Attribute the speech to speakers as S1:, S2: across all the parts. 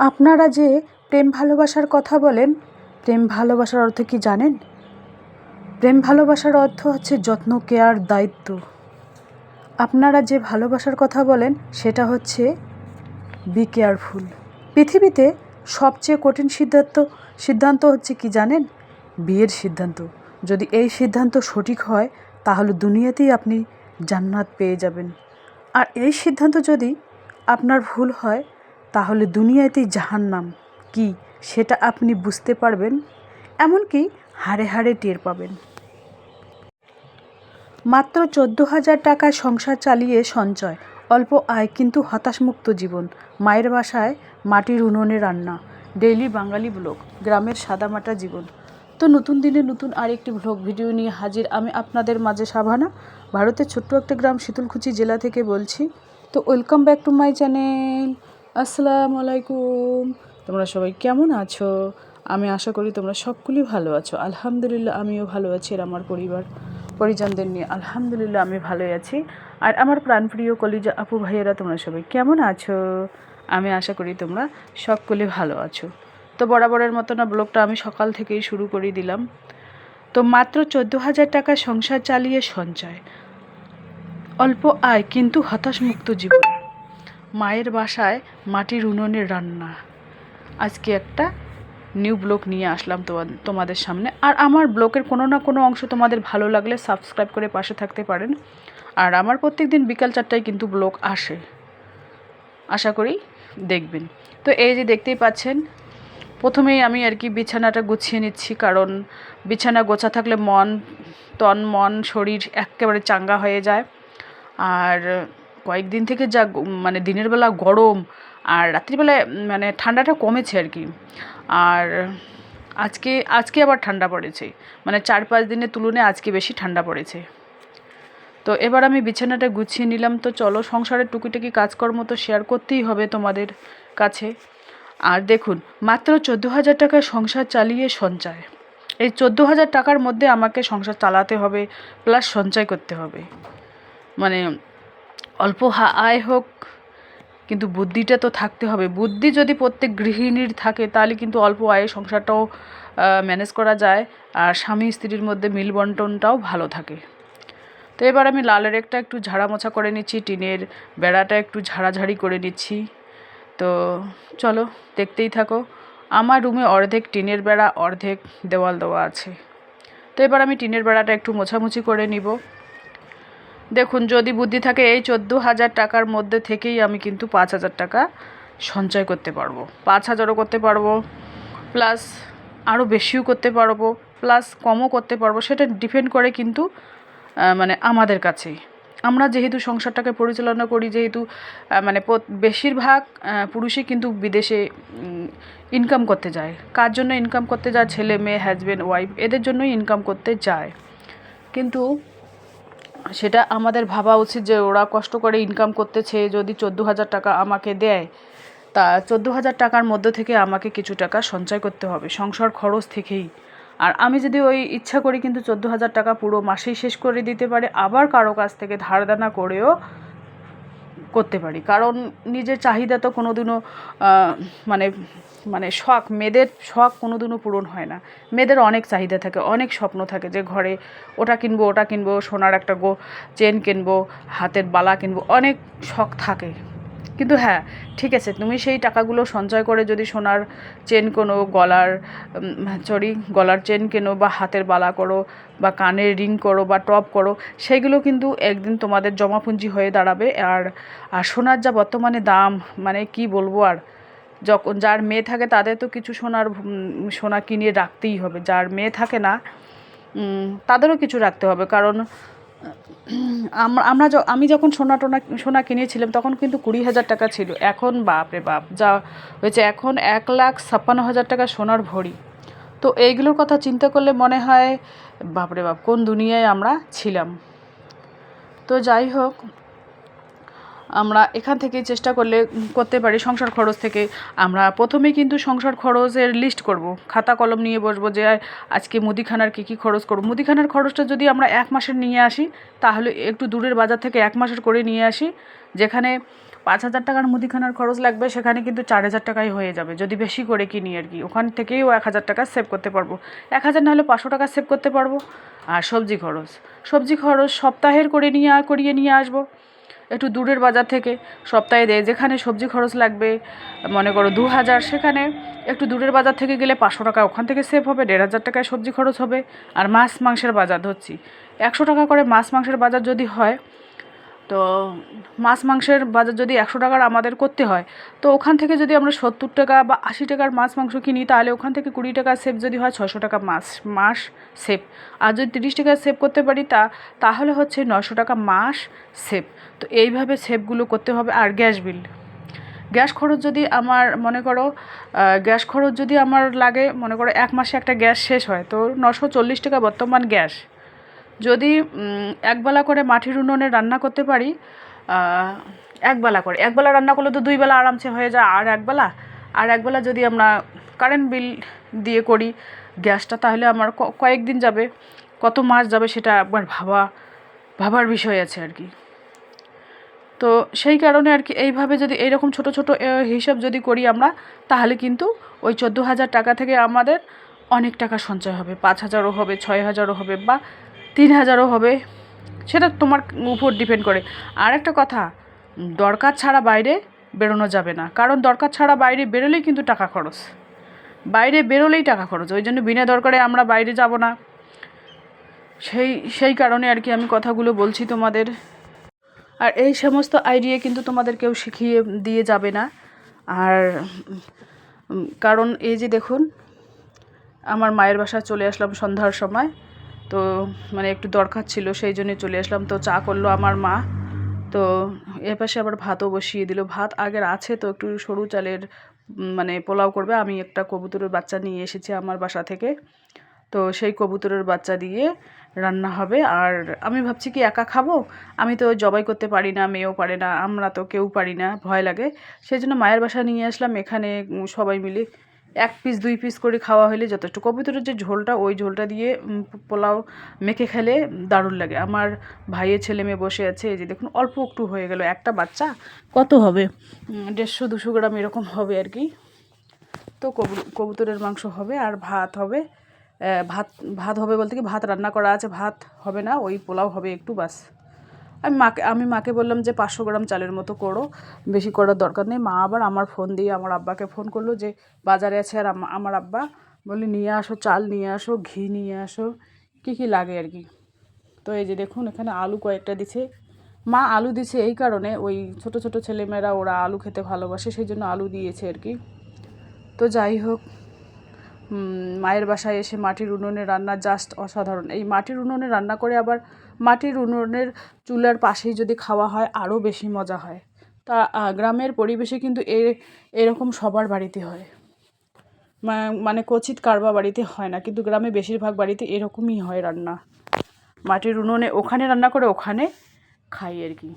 S1: আপনারা যে প্রেম ভালোবাসার কথা বলেন, প্রেম ভালোবাসার অর্থ কি জানেন? প্রেম ভালোবাসার অর্থ হচ্ছে যত্ন, কেয়ার, দায়িত্ব। আপনারা যে ভালোবাসার কথা বলেন, সেটা হচ্ছে বি কেয়ারফুল পৃথিবীতে সবচেয়ে কঠিন সিদ্ধান্ত সিদ্ধান্ত হচ্ছে কি জানেন? বিয়ের সিদ্ধান্ত। যদি এই সিদ্ধান্ত সঠিক হয়, তাহলে দুনিয়াতেই আপনি জান্নাত পেয়ে যাবেন। আর এই সিদ্ধান্ত যদি আপনার ভুল হয় তাহলে দুনিয়াতেই জাহান্নাম। কি, সেটা আপনি বুঝতে পারবেন? এমনকি হাড়ে হাড়ে টের পাবেন। মাত্র চোদ্দ হাজার টাকায় সংসার চালিয়ে সঞ্চয়। অল্প আয় কিন্তু হতাশমুক্ত জীবন। মায়ের বাসায় মাটির উনুনে রান্না। Daily Bangali vlog. গ্রামের সাদামাটা জীবন। তো নতুন দিনে নতুন আরেকটি ব্লগ ভিডিও নিয়ে হাজির আমি আপনাদের মাঝে সাভানা ভারতের ছোট্ট একটা গ্রাম শীতলকুচি জেলা থেকে বলছি। তো welcome back to my channel. আসসালামু আলাইকুম। তোমরা সবাই কেমন আছো? আমি আশা করি তোমরা সকলেই ভালো আছো। আলহামদুলিল্লাহ, আমিও ভালো আছি আর আমার পরিবার, পরিজনদের নিয়ে আলহামদুলিল্লাহ আমি ভালোই আছি। আর আমার প্রাণপ্রিয় কলিজা আপু ভাইয়েরা, তোমরা সবাই কেমন আছো? আমি আশা করি তোমরা সকলে ভালো আছো। তো বরাবরের মতো না, ব্লগটা আমি সকাল থেকেই শুরু করে দিলাম। তো মাত্র চোদ্দ হাজার টাকা সংসার চালিয়ে সঞ্চয়। অল্প আয়, কিন্তু হতাশমুক্ত জীবন। মায়ের বাসায় মাটির উনুনের রান্না। আজকে একটা নিউ ব্লগ নিয়ে আসলাম তোমা- তোমাদের সামনে। আর আমার ব্লগের কোনো না কোনো অংশ তোমাদের ভালো লাগলে সাবস্ক্রাইব করে পাশে থাকতে পারেন। আর আমার প্রত্যেক দিন বিকাল চারটায় কিন্তু ব্লগ আসে। আশা করি দেখবেন। তো এই যে দেখতেই পাচ্ছেন, প্রথমেই আমি আর কি বিছানাটা গুছিয়ে নিচ্ছি, কারণ বিছানা গোছা থাকলে মন, তন, মন, শরীর একেবারে চাঙ্গা হয়ে যায়। আর কয়েকদিন থেকে যা মানে দিনের বেলা গরম আর রাত্রিবেলায় মানে ঠান্ডাটা কমেছে আর কি। আর আজকে আজকে আবার ঠান্ডা পড়েছে। মানে চার পাঁচ দিনের তুলনায় আজকে বেশি ঠান্ডা পড়েছে। তো এবার আমি বিছানাটা গুছিয়ে নিলাম। তো চলো, সংসারের টুকিটাকি কাজকর্ম তো শেয়ার করতেই হবে তোমাদের কাছে। আর দেখুন, মাত্র চোদ্দ হাজার টাকায় সংসার চালিয়ে সঞ্চয়। এই চোদ্দ হাজার টাকার মধ্যে আমাকে সংসার চালাতে হবে প্লাস সঞ্চয় করতে হবে। মানে অল্প হা- আয় হোক, কিন্তু বুদ্ধিটা তো থাকতে হবে। বুদ্ধি যদি প্রত্যেক গৃহিণীর থাকে, তাহলে কিন্তু অল্প আয়ে সংসারটাও ম্যানেজ করা যায়। আর স্বামী স্ত্রীর মধ্যে মিলবন্টনটাও ভালো থাকে। তো এবার আমি লালের একটা একটু ঝাড়া মোছা করে নিচ্ছি, টিনের বেড়াটা একটু ঝাড়াঝাড়ি করে নিচ্ছি। তো চলো, দেখতেই থাকো। আমার রুমে অর্ধেক টিনের বেড়া, অর্ধেক দেওয়াল দেওয়া আছে। তো এবার আমি টিনের বেড়াটা একটু মোছামুছি করে নিব। দেখুন, যদি বুদ্ধি থাকে, এই চোদ্দ হাজার টাকার মধ্যে থেকেই আমি কিন্তু পাঁচ হাজার টাকা সঞ্চয় করতে পারব। পাঁচ হাজারও করতে পারব, প্লাস আরও বেশিও করতে পারব, প্লাস কমও করতে পারব, সেটা ডিপেন্ড করে কিন্তু মানে আমাদের কাছেই। আমরা যেহেতু সংসারটাকে পরিচালনা করি, যেহেতু মানে বেশিরভাগ পুরুষই কিন্তু বিদেশে ইনকাম করতে যায়। কার জন্য ইনকাম করতে যায়? ছেলে, মেয়ে হাজব্যান্ড ওয়াইফ এদের জন্যই ইনকাম করতে যায়। কিন্তু সেটা আমাদের ভাবা উচিত যে ওরা কষ্ট করে ইনকাম করতেছে, যদি চোদ্দ হাজার টাকা আমাকে দেয়, তা চোদ্দ হাজার টাকার মধ্যে থেকে আমাকে কিছু টাকা সঞ্চয় করতে হবে, সংসার খরচ থেকেই। আর আমি যদি ওই ইচ্ছা করি কিন্তু চোদ্দ হাজার টাকা পুরো মাসেই শেষ করে দিতে পারে, আবার কারও কাছ থেকে ধার দানা করেও করতে পারি। কারণ নিজের চাহিদা তো কোনো দিনও মানে মানে শখ, মেয়েদের শখ কোনো দিনও পূরণ হয় না। মেয়েদের অনেক চাহিদা থাকে, অনেক স্বপ্ন থাকে যে ঘরে ওটা কিনবো ওটা কিনবো, সোনার একটা গো, চেন কিনবো, হাতের বালা কিনবো, অনেক শখ থাকে। কিন্তু হ্যাঁ ঠিক আছে, তুমি সেই টাকাগুলো সঞ্চয় করে যদি সোনার চেন কোনো, গলার সরি গলার চেন কেনো বা হাতের বালা করো বা কানের রিং করো বা টপ করো, সেগুলো কিন্তু একদিন তোমাদের জমাপুঞ্জি হয়ে দাঁড়াবে। আর আর সোনার যা বর্তমানে দাম মানে কি বলব আর, যখন যার মেয়ে থাকে তাদের তো কিছু সোনার সোনা কিনে রাখতেই হবে, যার মেয়ে থাকে না তাদেরও কিছু রাখতে হবে। কারণ আমরা আমি যখন সোনা টোনা, সোনা কিনেছিলাম তখন কিন্তু কুড়ি হাজার টাকা ছিল। এখন বাপ রে বাপ, যা হয়েছে এখন এক লাখ ছাপ্পান্ন হাজার টাকা সোনার ভরি। তো এইগুলোর কথা চিন্তা করলে মনে হয়, বাপরে বাপ, কোন দুনিয়ায় আমরা ছিলাম? তো যাই হোক আমরা এখান থেকেই চেষ্টা করলে করতে পারি সংসার খরচ থেকে। আমরা প্রথমে কিন্তু সংসার খরচের লিস্ট করব। খাতা কলম নিয়ে বসবো যে, আজকে মুদিখানার কী কী খরচ করব? মুদিখানার খরচটা যদি আমরা এক মাসের নিয়ে আসি, তাহলে একটু দূরের বাজার থেকে এক মাসের করে নিয়ে আসি, যেখানে পাঁচ হাজার টাকার মুদিখানার খরচ লাগবে, সেখানে কিন্তু চার হাজার টাকাই হয়ে যাবে, যদি বেশি করে কিনি আর কি। ওখান থেকেই ও এক হাজার টাকা সেভ করতে পারব। এক হাজার নাহলে পাঁচশো টাকা সেভ করতে পারব। আর সবজি খরচ। সবজি খরচ সপ্তাহের করে নিয়ে, করিয়ে নিয়ে আসব। একটু দূরের বাজার থেকে সপ্তাহে দেয়। যেখানে সবজি খরচ লাগবে, মনে করো দু হাজার সেখানে একটু দূরের বাজার থেকে গেলে পাঁচশো টাকা। ওখান থেকে সেভ হবে, দেড় হাজার টাকায় সবজি খরচ হবে। আর মাছ মাংসের বাজার ধরছি। একশো টাকা করে মাছ মাংসের বাজার যদি হয় তো মাছ মাংসের বাজার যদি একশো টাকার আমাদের করতে হয়, তো ওখান থেকে যদি আমরা সত্তর টাকা বা আশি টাকার মাছ মাংস কিনি, তাহলে ওখান থেকে কুড়ি টাকা সেভ যদি হয় ছশো টাকা মাস মাস সেভ আর যদি তিরিশ টাকা সেভ করতে পারি তা, তাহলে হচ্ছে নশো টাকা মাস সেভ তো এইভাবে সেভগুলো করতে হবে আর গ্যাস বিল। গ্যাস খরচ যদি আমার, মনে করো গ্যাস খরচ যদি আমার লাগে, মনে করো এক মাসে একটা গ্যাস শেষ হয়, তো নশো চল্লিশ টাকা বর্তমান গ্যাস। যদি একবেলা করে মাটির উনুনে রান্না করতে পারি একবেলা করে। একবেলা রান্না করলে তো দুই বেলা আরামসে হয়ে যায়, আর একবেলা? আর একবেলা যদি আমরা কারেন্ট বিল দিয়ে করি গ্যাসটা, তাহলে আমার কয়েকদিন যাবে, কত মাস যাবে সেটা একবার ভাবা, ভাবার বিষয় আছে আর কি। তো সেই কারণে আর কি এইভাবে যদি এইরকম ছোট ছোট হিসাব যদি করি আমরা, তাহলে কিন্তু ওই চোদ্দ হাজার টাকা থেকে আমাদের অনেক টাকা সঞ্চয় হবে। পাঁচ হাজারও হবে, ছয় হাজারও হবে বা তিন হাজারও হবে। সেটা তোমার উপর ডিপেন্ড করে। আর একটা কথা, দরকার ছাড়া বাইরে বেরোনো যাবে না। কারণ দরকার ছাড়া বাইরে বেরোলেই কিন্তু টাকা খরচ। বাইরে বেরোলেই টাকা খরচ। ওই জন্য বিনা দরকারে আমরা বাইরে যাব না। সেই সেই কারণে আর কি আমি কথাগুলো বলছি তোমাদের। আর এই সমস্ত আইডিয়া কিন্তু তোমাদের কেউ শিখিয়ে দিয়ে যাবে না। আর, কারণ এই যে দেখুন, আমার মায়ের বাসায় চলে আসলাম সন্ধ্যার সময়। তো মানে একটু দরকার ছিল, সেই জন্য চলে আসলাম। তো চা করল আমার মা। তো এ পাশে আবার ভাতও বসিয়ে দিল। ভাত আগের আছে, তো একটু সরু চালের মানে পোলাও করবে। আমি একটা কবুতরের বাচ্চা নিয়ে এসেছি আমার বাসা থেকে। তো সেই কবুতরের বাচ্চা দিয়ে রান্না হবে। আর আমি ভাবছি কি, একা খাব? আমি তো জবাই করতে পারি না, মেয়েও পারে না, আমরা তো কেউ পারি না, ভয় লাগে। সেই জন্য মায়ের বাসা নিয়ে আসলাম। এখানে সবাই মিলে এক পিস দুই পিস করে খাওয়া হলে যথেষ্ট। কবুতরের যে ঝোলটা, ওই ঝোলটা দিয়ে পোলাও মেখে খেলে দারুণ লাগে। আমার ভাইয়ের ছেলে মেয়ে বসে আছে, এই যে দেখুন, অল্প একটু হয়ে গেল। একটা বাচ্চা, কত হবে? দেড়শো, দুশো গ্রাম এরকম হবে আর কি। তো কবু- কবুতরের মাংস হবে আর ভাত হবে। ভাত ভাত হবে বলতে কি? ভাত রান্না করা আছে, ভাত হবে না, ওই পোলাও হবে একটু, বাস। আমি মাকে আমি মাকে বললাম যে পাঁচশো গ্রাম চালের মতো করো, বেশি করার দরকার নেই। মা আবার আমার ফোন দিয়ে আমার আব্বাকে ফোন করল যে, বাজারে আছে আর আমার আব্বা। বললি, নিয়ে আসো চাল, নিয়ে আসো, ঘি নিয়ে আসো। কী কী লাগে আর কি। তো এই যে দেখুন, এখানে আলু কয়েকটা দিছে। মা আলু দিছে এই কারণে, ওই ছোট ছোট ছেলেমেয়েরা ওরা আলু খেতে ভালোবাসে, সেই জন্য আলু দিয়েছে আর কি। তো যাই হোক মায়ের বাসায় এসে মাটির উনুনে রান্না জাস্ট অসাধারণ। এই মাটির উনুনে রান্না করে আবার মাটির উনুনের চুলার পাশেই যদি খাওয়া হয়, আরও বেশি মজা হয়। তা গ্রামের পরিবেশে কিন্তু এ, এরকম সবার বাড়িতে হয়। মানে কচিত কারবা বাড়িতে হয় না, কিন্তু গ্রামে বেশিরভাগ বাড়িতে এরকমই হয় রান্না। মাটির উনুনে ওখানে রান্না করে ওখানে খাই আর কি।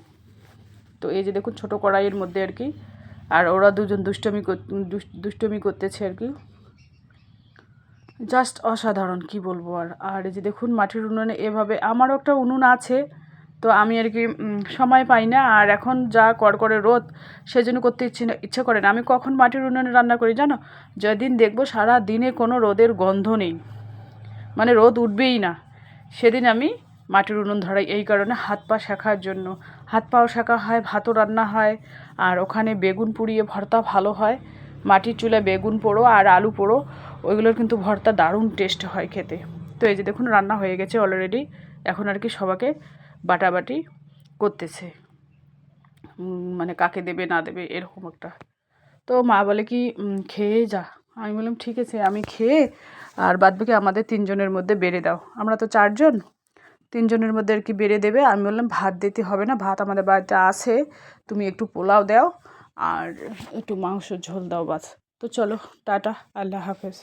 S1: তো এই যে দেখুন, ছোটো কড়াইয়ের মধ্যে আর কি। আর ওরা দুজন দুষ্টমি দুষ্টমি করতেছে আর কি। জাস্ট অসাধারণ, কি বলব আর? আর এই যে দেখুন, মাটির উনুনে এভাবে আমারও একটা উনুন আছে, তো আমি আর কি সময় পাই না। আর এখন যা কড়কড়ে রোদ, সেজন্য করতে ইচ্ছে না, ইচ্ছা করে না। আমি কখন মাটির উনুনে রান্না করি জানো? যেদিন দেখব সারা দিনে কোনো রোদের গন্ধ নেই। মানে রোদ উঠবেই না। সেদিন আমি মাটির উনুন ধরাই, এই কারণে হাত পা শেখার জন্য। হাত পাও শেখা হয়, ভাতও রান্না হয়, আর ওখানে বেগুন পুড়িয়ে ভর্তা ভালো হয়। মাটির চুলায় বেগুন পোড়ো আর আলু পোড়ো, ওইগুলোর কিন্তু ভর্তা দারুণ টেস্ট হয় খেতে। তো এই যে দেখুন, রান্না হয়ে গেছে অলরেডি এখন আর কি সবাকে বাটাবাটি করতেছে। মানে কাকে দেবে, না দেবে, এরকম একটা। তো মা বলে কি খেয়ে যা। আমি বললাম, ঠিক আছে, আমি খেয়ে আর বাদ বাকি আমাদের তিনজনের মধ্যে বেড়ে দাও। আমরা তো চারজন, তিনজনের মধ্যে আর কি বেড়ে দেবে। আমি বললাম, ভাত দিতে হবে না, ভাত আমাদের বাড়িতে আছে, তুমি একটু পোলাও দাও। আর একটু মাংস ঝোল দাও বাস। তো চলো টাটা আল্লাহ হাফেজ।